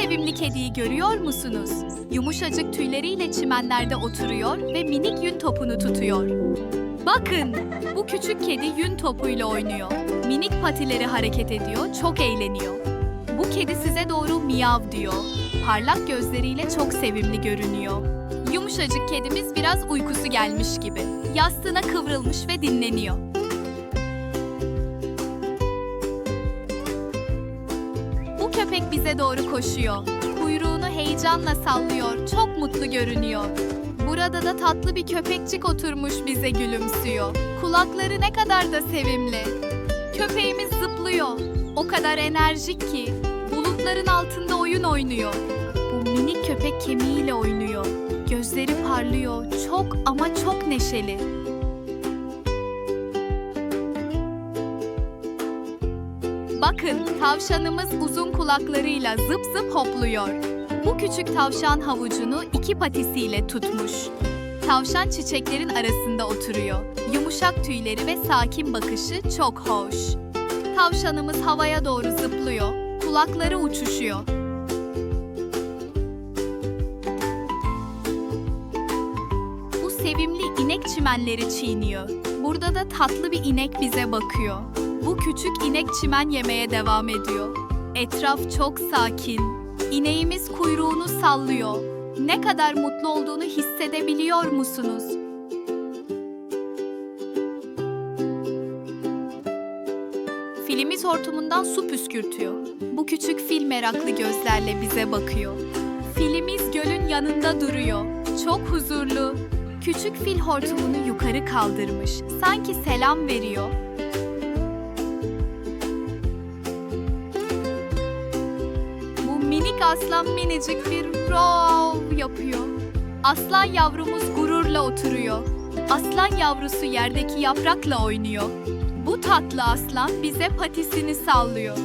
sevimli kediyi görüyor musunuz? Yumuşacık tüyleriyle çimenlerde oturuyor ve minik yün topunu tutuyor. Bakın, bu küçük kedi yün topuyla oynuyor. Minik patileri hareket ediyor, çok eğleniyor. Bu kedi size doğru miyav diyor. Parlak gözleriyle çok sevimli görünüyor. Yumuşacık kedimiz biraz uykusu gelmiş gibi. Yastığına kıvrılmış ve dinleniyor. Köpek bize doğru koşuyor. Kuyruğunu heyecanla sallıyor. Çok mutlu görünüyor. Burada da tatlı bir köpekçik oturmuş bize gülümsüyor. Kulakları ne kadar da sevimli. Köpeğimiz zıplıyor. O kadar enerjik ki. Bulutların altında oyun oynuyor. Bu minik köpek kemiğiyle oynuyor. Gözleri parlıyor. Çok ama çok neşeli. Bakın tavşanımız uzun kulaklarıyla zıp zıp hopluyor. Bu küçük tavşan havucunu iki patisiyle tutmuş. Tavşan çiçeklerin arasında oturuyor. Yumuşak tüyleri ve sakin bakışı çok hoş. Tavşanımız havaya doğru zıplıyor. Kulakları uçuşuyor. Bu sevimli inek çimenleri çiğniyor. Burada da tatlı bir inek bize bakıyor. Bu küçük inek çimen yemeye devam ediyor. Etraf çok sakin. İneğimiz kuyruğunu sallıyor. Ne kadar mutlu olduğunu hissedebiliyor musunuz? Filimiz hortumundan su püskürtüyor. Bu küçük fil meraklı gözlerle bize bakıyor. Filimiz gölün yanında duruyor. Çok huzurlu. Küçük fil hortumunu yukarı kaldırmış. Sanki selam veriyor. Minik aslan minicik bir rov yapıyor. Aslan yavrumuz gururla oturuyor. Aslan yavrusu yerdeki yaprakla oynuyor. Bu tatlı aslan bize patisini sallıyor.